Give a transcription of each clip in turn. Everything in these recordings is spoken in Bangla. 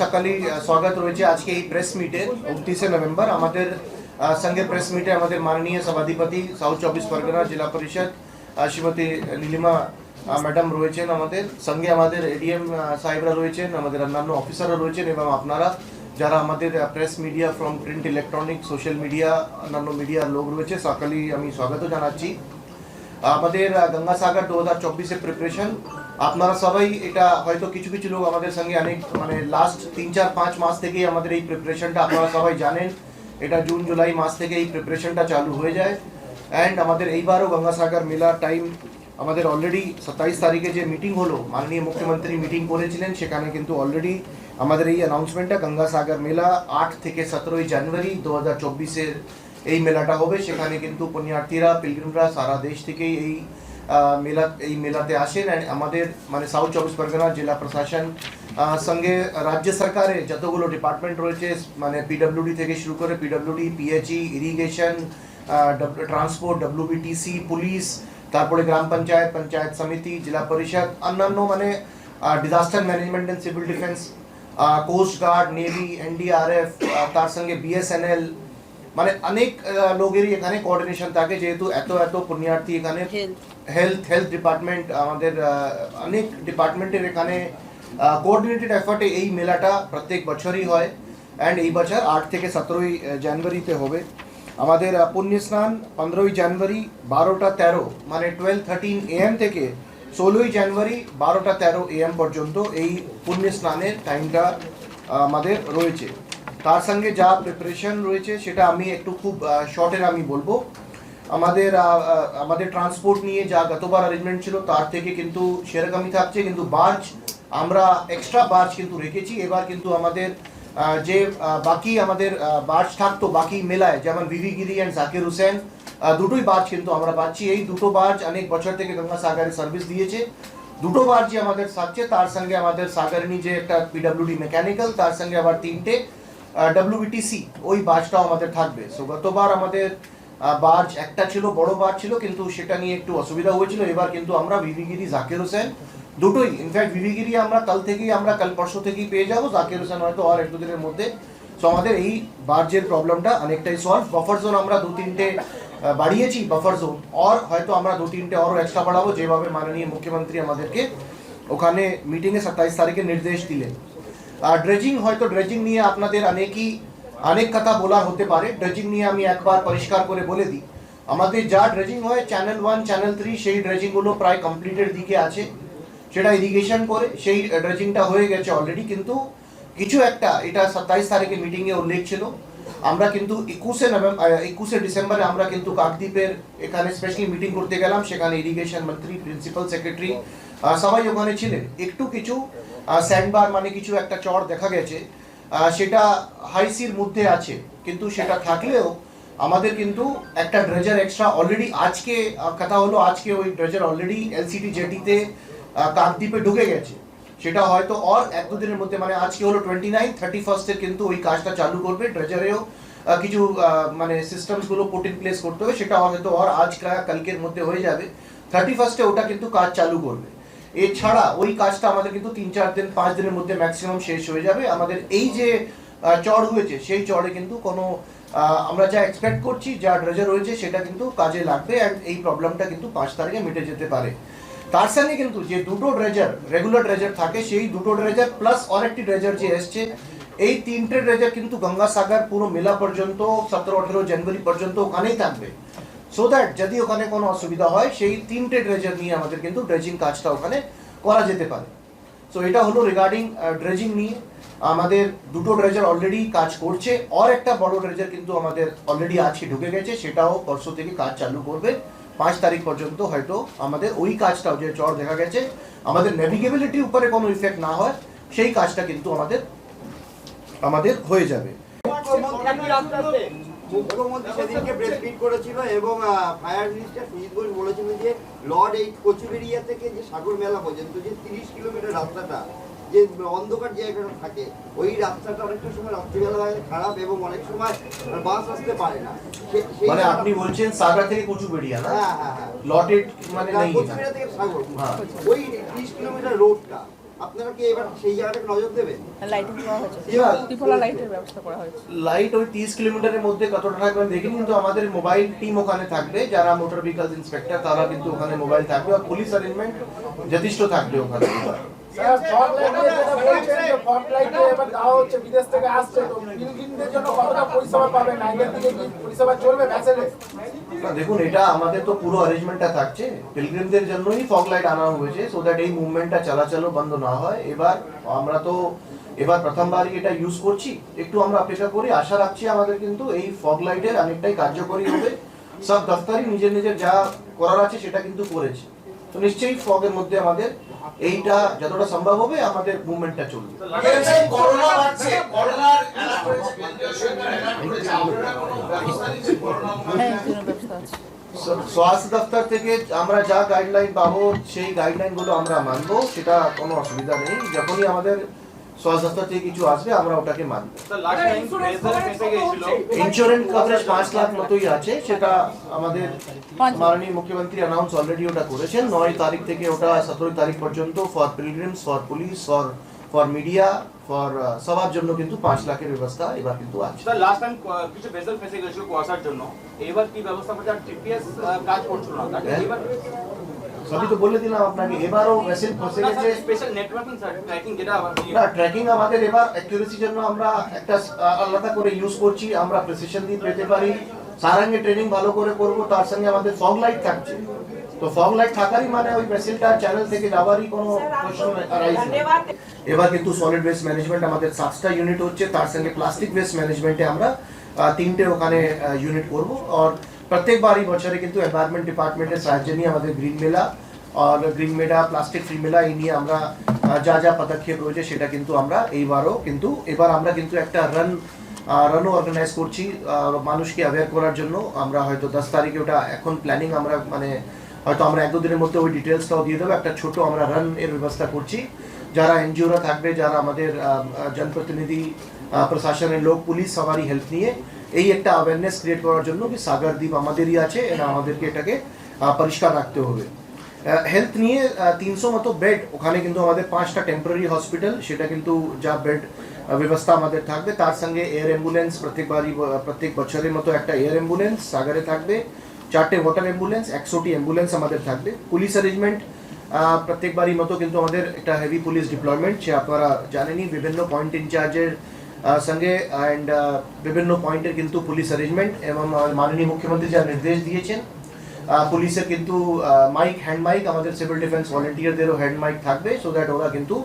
সকালেই আহ, স্বাগত রয়েছে আজকে এই প্রেস মিটে উনত্রিশে নভেম্বর। আমাদের আহ, সঙ্গে প্রেস মিটে আমাদের মাননীয় সভাধিপতি সাউথ চব্বিশ পরগনা জেলা পরিষদ আহ, শ্রীমতী নীলিমা আহ, ম্যাডাম রয়েছেন আমাদের। সঙ্গে আমাদের এডিএম সাহেবরা রয়েছেন আমাদের অন্যান্য অফিসাররা রয়েছেন এবং আপনারা যারা আমাদের press media from print electronic social media অন্যান্য মিডিয়ার লোক রয়েছে সকালেই আমি স্বাগত জানাচ্ছি। আমাদের আহ, গঙ্গাসাগর দু হাজার চব্বিশের প্রিপারেশন আপনারা সবাই এটা হয়তো কিছু কিছু লোক আমাদের সঙ্গে অনেক মানে লাস্ট তিন, চার, পাঁচ মাস থেকেই আমাদের এই প্রিপারেশনটা আপনারা সবাই জানেন। এটা জুন, জুলাই মাস থেকে এই প্রিপারেশনটা চালু হয়ে যায়। অ্যান্ড আমাদের এইবারও গঙ্গাসাগর মেলার টাইম আমাদের অলরেডি সাতাইশ তারিখে যে মিটিং হলো, মাননীয় মুখ্যমন্ত্রী মিটিং করেছিলেন, সেখানে কিন্তু অলরেডি আমাদের এই অ্যানাউন্সমেন্টটা গঙ্গাসাগর মেলা আট থেকে সতেরোই জানুয়ারি দু হাজার চব্বিশের এই মেলাটা হবে। সেখানে কিন্তু পুণ্যার্থীরা পিলগ্রিমরা সারা দেশ থেকেই এই মেলা, এই মেলাতে আসেন আমাদের মানে সাউথ চব্বিশ পরগনা জেলা প্রশাসন সঙ্গে রাজ্য সরকারে যতগুলো ডিপার্টমেন্ট রয়েছে মানে পিডব্লিউডি থেকে শুরু করে PWD PHE irrigation transport WBTC police তারপরে গ্রাম পঞ্চায়েত পঞ্চায়েত সমিতি, জেলা পরিষদ, অন্যান্য মানে disaster management and civil defence coast guard navy NDRF তার সঙ্গে বিএসএনএল মানে অনেক লোকেরই এখানে কোঅর্ডিনেশন থাকে যেহেতু এত এত পুণ্যার্থী এখানে হেলথ হেলথ ডিপার্টমেন্ট আমাদের অনেক ডিপার্টমেন্টের এখানে কোঅর্ডিনেটেড এফার্টে এই মেলাটা প্রত্যেক বছরই হয়। অ্যান্ড এই বছর আট থেকে সতেরোই জানুয়ারিতে হবে। আমাদের পুণ্য স্নান পনেরোই জানুয়ারি বারোটা তেরো মানে টুয়েলভ থার্টিন এএম থেকে ষোলোই জানুয়ারি বারোটা তেরো এএম পর্যন্ত এই পুণ্য স্নানের টাইমটা আমাদের রয়েছে। তার সঙ্গে যা প্রিপারেশন রয়েছে, সেটা আমি একটু খুব শর্টের আমি বলব। আমাদের আমাদের ট্রান্সপোর্ট নিয়ে যা গতবার অ্যারেঞ্জমেন্ট ছিল, তার থেকে কিন্তু সেরকমই থাকছে। কিন্তু বার্জ আমরা এক্সট্রা বার্জ কিন্তু রেখেছি। এবার কিন্তু আমাদের যে বাকি আমাদের বার্জ থাকতো, বাকি মেলায়, যেমন ভিভি গিরি অ্যান্ড জাকির হোসেন দুটোই বার্জ কিন্তু আমরা পাচ্ছি। এই দুটো বার্জ অনেক বছর থেকে গঙ্গা সাগরে সার্ভিস দিয়েছে। দুটো বার্জই আমাদের থাকছে। তার সঙ্গে আমাদের সাগরিনী যে একটা পিডব্লিউডি মেকানিক্যাল তার সঙ্গে আবার তিনটে। ডব্লিউবিটিসি ওই বার্জটাও আমাদের থাকবে। সো গতবার আমাদের বাজ একটা ছিল, বড় বাজ ছিল, কিন্তু সেটা নিয়ে একটু অসুবিধা হয়েছিল। এবার কিন্তু আমরা ভিভিগিরি জাকির হোসেন দুটোই ইনফ্যাক্ট ভিভিগিরি আমরা কাল থেকেই, আমরা কাল পরশু থেকেই পেয়ে যাব। জাকির হোসেন হয়তো আর এক দুদিনের মধ্যে। সো আমাদের এই বার্জের প্রবলেমটা অনেকটাই সলভ বফার জোন আমরা দু তিনটে বাড়িয়েছি বফার জোন আর হয়তো আমরা দু তিনটে আরও এক্সট্রা বাড়াবো, যেভাবে মাননীয় মুখ্যমন্ত্রী আমাদেরকে ওখানে মিটিংয়ে সাতাইশ তারিখে নির্দেশ দিলেন। ড্রেজিং হয়তো ড্রেজিং নিয়ে আপনাদের অনেকই, অনেক কথা বলার হতে পারে। ড্রেজিং নিয়ে আমি একবার পরিষ্কার করে বলে দিই। আমাদের যা ড্রেজিং হয় চ্যানেল ওয়ান চ্যানেল থ্রি সেই ড্রেজিংগুলো প্রায় কমপ্লিটের দিকে আছে। সেটা ইরিগেশন করে, সেই ড্রেজিংটা হয়ে গেছে অলরেডি কিন্তু কিছু একটা, এটা সাতাইশ তারিখে মিটিংয়ে উল্লেখ ছিল। আমরা কিন্তু একুশে নভেম্বর একুশে ডিসেম্বরে আমরা কিন্তু কাকদ্বীপের এখানে স্পেশালি মিটিং করতে গেলাম। সেখানে ইরিগেশন মন্ত্রী প্রিন্সিপাল সেক্রেটারি সবাই ওখানে ছিলেন। একটু কিছু স্যান্ডবার মানে কিছু একটা চর দেখা গেছে। সেটা হাইসির মধ্যে আছে, কিন্তু সেটা থাকলেও আমাদের কিন্তু একটা ড্রেজার এক্সট্রা অলরেডি আজকে কথা হলো আজকে ওই ড্রেজার অলরেডি এলসিটি জেটিতে কাকদ্বীপে ঢুকে গেছে। সেটা হয়তো অর এক দুদিনের মধ্যে মানে আজকে হলো টোয়েন্টি নাইন থার্টি ফার্স্টের কিন্তু ওই কাজটা চালু করবে। ড্রেজারেও কিছু মানে সিস্টেমসগুলো পুট ইন প্লেস করতে হবে। সেটা হয়তো অর আজ কালকের মধ্যে হয়ে যাবে। থার্টি ফার্স্টে ওটা কিন্তু কাজ চালু করবে। এছাড়া ওই কাজটা আমাদের কিন্তু তিন, চার দিন, পাঁচ দিনের মধ্যে ম্যাক্সিমাম শেষ হয়ে যাবে। আমাদের এই যে চড় হয়েছে, সেই চড়ে কিন্তু কোনো আমরা যা এক্সপেক্ট করছি, যা ড্রেজার রয়েছে, সেটা কিন্তু কাজে লাগবে এই প্রবলেমটা কিন্তু পাঁচ তারিখে মিটে যেতে পারে। তার সঙ্গে কিন্তু যে দুটো ড্রেজার রেগুলার ড্রেজার থাকে, সেই দুটো ড্রেজার প্লাস আরেকটি ড্রেজার যে এসছে, এই তিনটে ড্রেজার কিন্তু গঙ্গাসাগর পুরো মেলা পর্যন্ত, সতেরো, আঠেরো জানুয়ারি পর্যন্ত ওখানেই থাকবে। সো দ্যাট যদি ওখানে কোনো অসুবিধা হয়, সেই তিনটে ড্রেজার নিয়ে আমাদের কিন্তু ড্রেজিং কাজটা ওখানে করা যেতে পারে। সো এটা হলো রিগার্ডিং ড্রেজিং নিয়ে। আমাদের দুটো ড্রেজার অলরেডি কাজ করছে, আর একটা বড় ড্রেজার কিন্তু আমাদের অলরেডি আজকে ঢুকে গেছে, সেটাও পরশু থেকে কাজ চালু করবে। পাঁচ তারিখ পর্যন্ত হয়তো আমাদের ওই কাজটাও যে চর দেখা গেছে, আমাদের নেভিগেবিলিটি উপরে কোনো ইফেক্ট না হয়, সেই কাজটা কিন্তু আমাদের আমাদের হয়ে যাবে। মুখ্যমন্ত্রী সেদিনকে প্রেস মিট করেছিল এবং ফায়ার মিনিস্টার সুজিত বলেছিলেন যে লর্ড এই কচুবেরিয়া থেকে যে সাগর মেলা পর্যন্ত যে তিরিশ কিলোমিটার রাস্তাটা যে অন্ধকার জায়গাটা থাকে ওই রাস্তাটা অনেকটা সময় রাত্রিবেলা হয় খারাপ এবং অনেক সময় বাস আসতে পারে না। মানে আপনি বলছেন সাগরা থেকে কচুবেড়িয়া না? হ্যাঁ হ্যাঁ হ্যাঁ। লটেড মানে নেই এখানে। কচুবেরিয়া থেকে সাগর। হ্যাঁ। ওই তিরিশ কিলোমিটার রোডটা আপনারা কি এবার সেই জায়গাটাকে নজর দেবেন? লাইটিং করা হয়েছে। ত্রিফলা লাইটের ব্যবস্থা করা হয়েছে। লাইট ওই তিরিশ কিলোমিটারের মধ্যে কতটা থাকবে আমি দেখিনি কিন্তু আমাদের মোবাইল টিম ওখানে থাকবে। যারা মোটর ভেহিকলস ইন্সপেক্টর তারা কিন্তু ওখানে মোবাইল থাকবে। আর পুলিশ অ্যারেঞ্জমেন্ট যথেষ্ট থাকবে ওখানে। বিদেশ দেখুন, এটা আমাদের তো পুরো অ্যারেঞ্জমেন্টটা থাকছে। পিলগ্রিমদের জন্যই ফগ লাইট আনা হয়েছে সো দ্যাট এই মুভমেন্টটা বন্ধ না হয়। এবার আমরা তো, এবার প্রথমবারই এটা ইউজ করছি। একটু আমরা অপেক্ষা করি, আশা রাখছি আমাদের কিন্তু এই ফগ লাইটের অনেকটাই কার্যকরী হবে। সব দফতরই নিজের নিজের যা করার আছে সেটা কিন্তু করেছে। তো নিশ্চয়ই ফগের মধ্যে আমাদের এইটা যতটা সম্ভব হবে আমাদের মুভমেন্টটা চলবে। স্বাস্থ্য দপ্তর থেকে আমরা যা গাইডলাইন পাবো, সেই গাইডলাইনগুলো আমরা মানবো, সেটা কোনো অসুবিধা নেই। যখনই আমাদের স্বাস্থ্য দপ্তর থেকে কিছু আসবে আমরা ওটাকে মানবো। লাস্ট টাইম প্রেসার ফেসে গেছিল ইন্স্যুরেন্স কভারেজ পাঁচ লাখ মতোই আছে সেটা আমাদের পাঁচ। মাননীয় মুখ্যমন্ত্রী অ্যানাউন্স অলরেডি ওটা করেছেন। নয় তারিখ থেকে ওটা সতেরো তারিখ পর্যন্ত for pilgrims for police for for media for সবার জন্য কিন্তু পাঁচ লাখের ব্যবস্থা এবার কিন্তু আছে। স্যার লাস্ট টাইম কিছু ভেসেল ফেসে গেছিল কুয়াশার জন্য এবার কি ব্যবস্থা করছে? আর টিপিএস কাজ করছিল না। তাকে হ্যাঁ। এবার সবই তো বলে দিলাম আপনাকে। এবারও ভেসেল ফসে গেছে। স্পেশাল নেটওয়ার্কিং স্যার ট্র্যাকিং যেটা না ট্র্যাকিং আমাদের এবার অ্যাকুরেসির জন্য আমরা একটা আলাদা করে ইউজ করছি। আমরা প্রেসিশন দিয়ে পেতে পারি। সারাঙ্গে ট্রেনিং ভালো করে করব তার সঙ্গে আমাদের ফগ লাইট থাকছে। তো ফগ লাইট থাকারই মানে ওই ভেসেলটা চ্যানেল থেকে যাওয়ারই কোনো প্রশ্ন। এবার কিন্তু সলিড ওয়েস্ট ম্যানেজমেন্ট আমাদের সাতটা ইউনিট হচ্ছে। তার সঙ্গে প্লাস্টিক ওয়েস্ট ম্যানেজমেন্টে আমরা তিনটে ওখানে ইউনিট করব। আর প্রত্যেকবারই বছরে কিন্তু এনভায়রনমেন্ট ডিপার্টমেন্টের সাহায্য নিয়ে আমাদের গ্রিন মেলা আর গ্রিন মেলা প্লাস্টিক ফ্রি মেলা এই নিয়ে আমরা যা যা পদক্ষেপ রয়েছে সেটা কিন্তু আমরা এইবারও কিন্তু, এবার আমরা কিন্তু একটা রান রানও অর্গানাইজ করছি মানুষকে অ্যাওয়্যার করার জন্য। আমরা হয়তো দশ তারিখে ওটা এখন প্ল্যানিং আমরা মানে হয়তো আমরা এক দু দিনের মধ্যে ওই ডিটেলসটাও দিয়ে দেবো। একটা ছোট আমরা রান এর ব্যবস্থা করছি। যারা এনজিওরা থাকবে, যারা আমাদের জনপ্রতিনিধি প্রশাসনের লোক, পুলিশ সবারই হেল্প নিয়ে এই একটা অ্যাওয়ারনেস ক্রিয়েট করার জন্য কি সাগর দ্বীপ আমাদেরই আছে এটা আমাদেরকে এটাকে পরিষ্কার রাখতে হবে। হেলথ নিয়ে তিনশো মতো বেড ওখানে কিন্তু আমাদের পাঁচটা টেম্পোরারি হসপিটাল সেটা কিন্তু যা বেড ব্যবস্থা আমাদের থাকবে। তার সঙ্গে এয়ার অ্যাম্বুলেন্স প্রত্যেকবারই প্রত্যেক বছরের মতো একটা এয়ার অ্যাম্বুলেন্স সাগরে থাকবে। চারটে ওয়াটার অ্যাম্বুলেন্স একশোটি অ্যাম্বুলেন্স আমাদের থাকবে। পুলিশ অ্যারেঞ্জমেন্ট প্রত্যেকবারই মতো কিন্তু আমাদের একটা হেভি পুলিশ ডিপ্লয়মেন্ট সে আপনারা জানেনই, বিভিন্ন পয়েন্ট ইনচার্জের সঙ্গে অ্যান্ড বিভিন্ন পয়েন্টের কিন্তু পুলিশ অ্যারেঞ্জমেন্ট এবং মাননীয় মুখ্যমন্ত্রী যা নির্দেশ দিয়েছেন পুলিশের কিন্তু মাইক হ্যান্ড মাইক আমাদের সিভিল ডিফেন্স ভলেন্টিয়ারদেরও হ্যান্ড মাইক থাকবে সো দ্যাট ওরা কিন্তু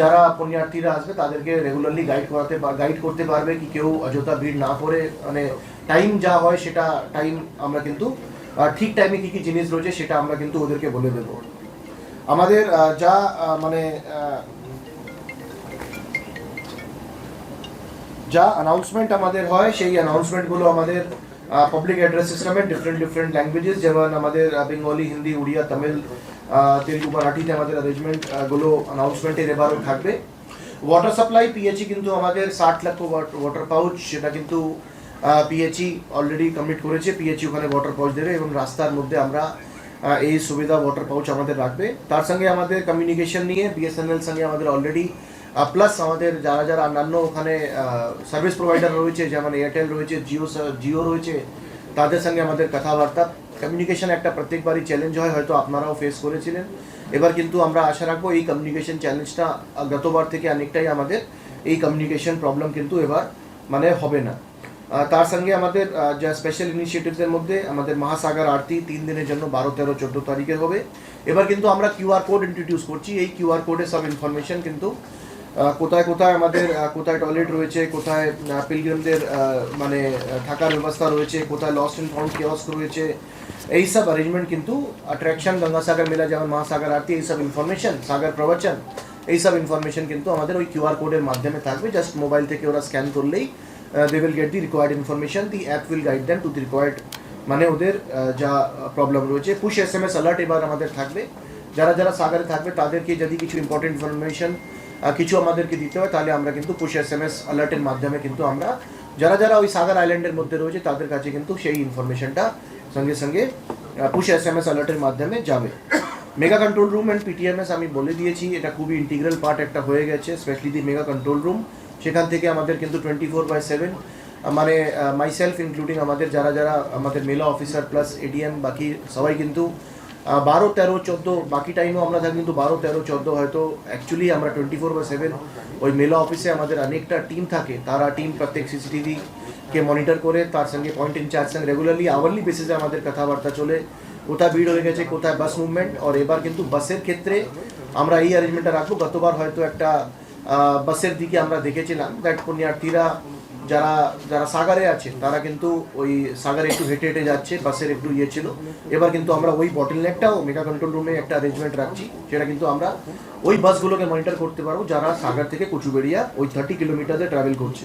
যারা পুণ্যার্থীরা আসবে, তাদেরকে রেগুলারলি গাইড করাতে গাইড করতে পারবে কি কেউ অযথা ভিড় না করে মানে টাইম যা হয় সেটা টাইম আমরা কিন্তু ঠিক টাইমে কি কি জিনিস রয়েছে সেটা আমরা কিন্তু ওদেরকে বলে দেবো। আমাদের যা মানে যা অ্যানাউন্সমেন্ট আমাদের হয়, সেই অ্যানাউন্সমেন্টগুলো আমাদের পাবলিক অ্যাড্রেস সিস্টেমে ডিফারেন্ট ডিফারেন্ট ল্যাঙ্গুয়েজেস যেমন আমাদের বেঙ্গলি হিন্দি উড়িয়া তামিল তেলুগু মারাঠিতে আমাদের অ্যারেঞ্জমেন্টগুলো অ্যানাউন্সমেন্টের এবারও থাকবে। ওয়াটার সাপ্লাই পিএইচই কিন্তু আমাদের ষাট লক্ষ ওয়াটার পাউচ সেটা কিন্তু পিএইচই অলরেডি কমপ্লিট করেছে। পিএইচই ওখানে ওয়াটার পাউচ দেবে এবং রাস্তার মধ্যে আমরা এই সুবিধা ওয়াটার পাউচ আমাদের রাখবে। তার সঙ্গে আমাদের কমিউনিকেশন নিয়ে বিএসএনএল সঙ্গে আমাদের অলরেডি প্লাস আমাদের যারা যারা অন্যান্য ওখানে সার্ভিস প্রোভাইডার রয়েছে, যেমন এয়ারটেল রয়েছে জিও জিও রয়েছে, তাদের সঙ্গে আমাদের কথাবার্তা কমিউনিকেশন একটা প্রত্যেকবারই চ্যালেঞ্জ হয়, হয়তো আপনারাও ফেস করেছিলেন। এবার কিন্তু আমরা আশা রাখব এই কমিউনিকেশন চ্যালেঞ্জটা গতবার থেকে অনেকটাই আমাদের এই কমিউনিকেশন প্রবলেম কিন্তু এবার মানে হবে না। তার সঙ্গে আমাদের যা স্পেশাল ইনিশিয়েটিভসের মধ্যে আমাদের মহাসাগর আরতি তিন দিনের জন্য বারো, তেরো, চোদ্দ তারিখে হবে। এবার কিন্তু আমরা কিউআর কোড ইন্ট্রোডিউস করছি। এই কিউআর কোডে সব ইনফরমেশন কিন্তু কোথায় কোথায় আমাদের কোথায় টয়লেট রয়েছে, কোথায় পিলগ্রিমদের মানে থাকার ব্যবস্থা রয়েছে, কোথায় লস্ট অ্যান্ড ফাউন্ড কিয়স্ক রয়েছে, এই সব অ্যারেঞ্জমেন্ট কিন্তু অ্যাট্রাকশন গঙ্গাসাগর মেলা যেমন মহাসাগর আরতি, এই সব ইনফরমেশন সাগর প্রবচন, এই সব ইনফরমেশন কিন্তু আমাদের ওই কিউআর কোডের মাধ্যমে থাকবে। জাস্ট মোবাইল থেকে ওরা স্ক্যান করলেই they will get the required information the app will guide them to the required মানে ওদের যা প্রবলেম রয়েছে। Push S M S alert এবার আমাদের থাকবে। যারা যারা সাগরে থাকবে, তাদেরকে যদি কিছু ইম্পর্টেন্ট ইনফরমেশন কিছু আমাদেরকে দিতে হয়, তাহলে আমরা কিন্তু পুশ এস এম এস অ্যালার্টের মাধ্যমে কিন্তু আমরা যারা যারা ওই সাগর আইল্যান্ডের মধ্যে রয়েছে, তাদের কাছে কিন্তু সেই ইনফরমেশনটা সঙ্গে সঙ্গে পুশ এস এম এস অ্যালার্টের মাধ্যমে যাবে। Mega control room and PTMS আমি বলে দিয়েছি, এটা খুবই ইন্টিগ্রাল পার্ট একটা হয়ে গেছে specially the mega control room. সেখান থেকে আমাদের কিন্তু টোয়েন্টি ফোর বাই সেভেন মানে মাইসেলফ ইনক্লুডিং আমাদের যারা যারা আমাদের মেলা অফিসার প্লাস এডিএম বাকি সবাই কিন্তু বারো, তেরো, চোদ্দ, বাকি টাইমও আমরা থাকি, কিন্তু বারো, তেরো, চোদ্দ হয়তো অ্যাকচুয়ালি আমরা টোয়েন্টি ফোর বাই সেভেন ওই মেলা অফিসে আমাদের অনেকটা টিম থাকে। তারা টিম প্রত্যেক সিসিটিভিকে মনিটর করে, তার সঙ্গে পয়েন্ট ইনচার্জ সঙ্গে রেগুলারলি আওয়ারলি বেসিসে আমাদের কথাবার্তা চলে। কোথায় ভিড় হয়ে গেছে, কোথায় বাস মুভমেন্ট আর এবার কিন্তু বাসের ক্ষেত্রে আমরা এই অ্যারেঞ্জমেন্টটা রাখব। গতবার হয়তো একটা বাসের দিকে আমরা দেখেছিলাম দ্যাট পুণ্যার্থীরা যারা যারা সাগারে আছে, তারা কিন্তু ওই সাগারে একটু হেঁটে হেঁটে যাচ্ছে, বাসের একটু ইয়ে ছিল। এবার কিন্তু আমরা ওই বটল নেকটাও মেগা কন্ট্রোল রুমে একটা অ্যারেঞ্জমেন্ট রাখছি, সেটা কিন্তু আমরা ওই বাসগুলোকে মনিটর করতে পারব, যারা সাগর থেকে কচুবেড়িয়া ওই থার্টি কিলোমিটারে ট্রাভেল করছে।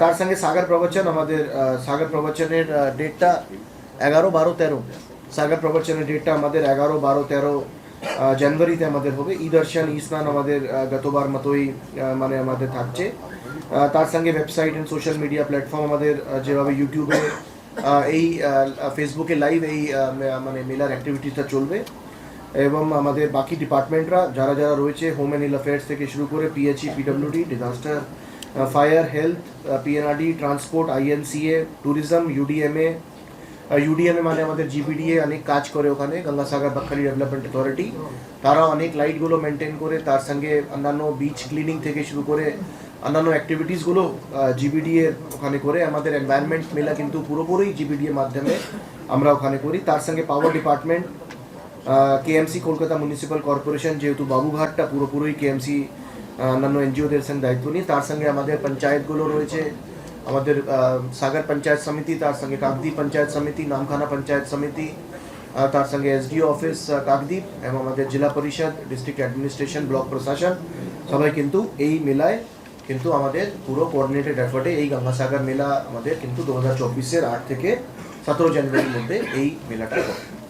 তার সঙ্গে সাগর প্রবচন আমাদের সাগর প্রবচনের ডেটটা এগারো, বারো, তেরো। সাগর প্রবচনের ডেটটা আমাদের এগারো, বারো, তেরো জানুয়ারিতে আমাদের হবে। ই দর্শন ই স্নান আমাদের গতবার মতোই মানে আমাদের থাকছে। তার সঙ্গে website and social media platform আমাদের যেভাবে ইউটিউবে এই ফেসবুকে লাইভ এই মানে মেলার অ্যাক্টিভিটিসটা চলবে। এবং আমাদের বাকি ডিপার্টমেন্টরা যারা যারা রয়েছে হোম অ্যান্ড ইল অ্যাফেয়ার্স থেকে শুরু করে PHE PWD disaster fire health PNRD transport INCA tourism UDMA UDMA মানে আমাদের জিবিডিএ অনেক কাজ করে ওখানে, গঙ্গাসাগর বাখালি ডেভেলপমেন্ট অথরিটি তারা অনেক লাইটগুলো মেনটেন করে, তার সঙ্গে অন্যান্য বিচ ক্লিনিং থেকে শুরু করে অন্যান্য অ্যাক্টিভিটিসগুলো জিবিডিএ ওখানে করে, আমাদের এনভায়রনমেন্ট মেলা কিন্তু পুরোপুরি জিবিডিএর মাধ্যমে আমরা ওখানে করি। তার সঙ্গে power department KMC Kolkata municipal corporation যেহেতু বাবুঘাটটা পুরোপুরি কেএমসি অন্যান্য এনজিওদের সঙ্গে দায়িত্ব নিয়ে, তার সঙ্গে আমাদের পঞ্চায়েতগুলো রয়েছে। আমাদের সাগর পঞ্চায়েত সমিতি, তার সঙ্গে কাকদ্বীপ পঞ্চায়েত সমিতি, নামখানা পঞ্চায়েত সমিতি তার সঙ্গে এসডিও অফিস কাকদ্বীপ এবং আমাদের জেলা পরিষদ ডিস্ট্রিক্ট অ্যাডমিনিস্ট্রেশন ব্লক প্রশাসন, সবাই কিন্তু এই মেলায় কিন্তু আমাদের পুরো কোঅর্ডিনেটেড এফার্টে এই গঙ্গাসাগর মেলা আমাদের কিন্তু দু হাজার চব্বিশের আট থেকে সতেরো জানুয়ারির মধ্যে এই মেলাটা হবে।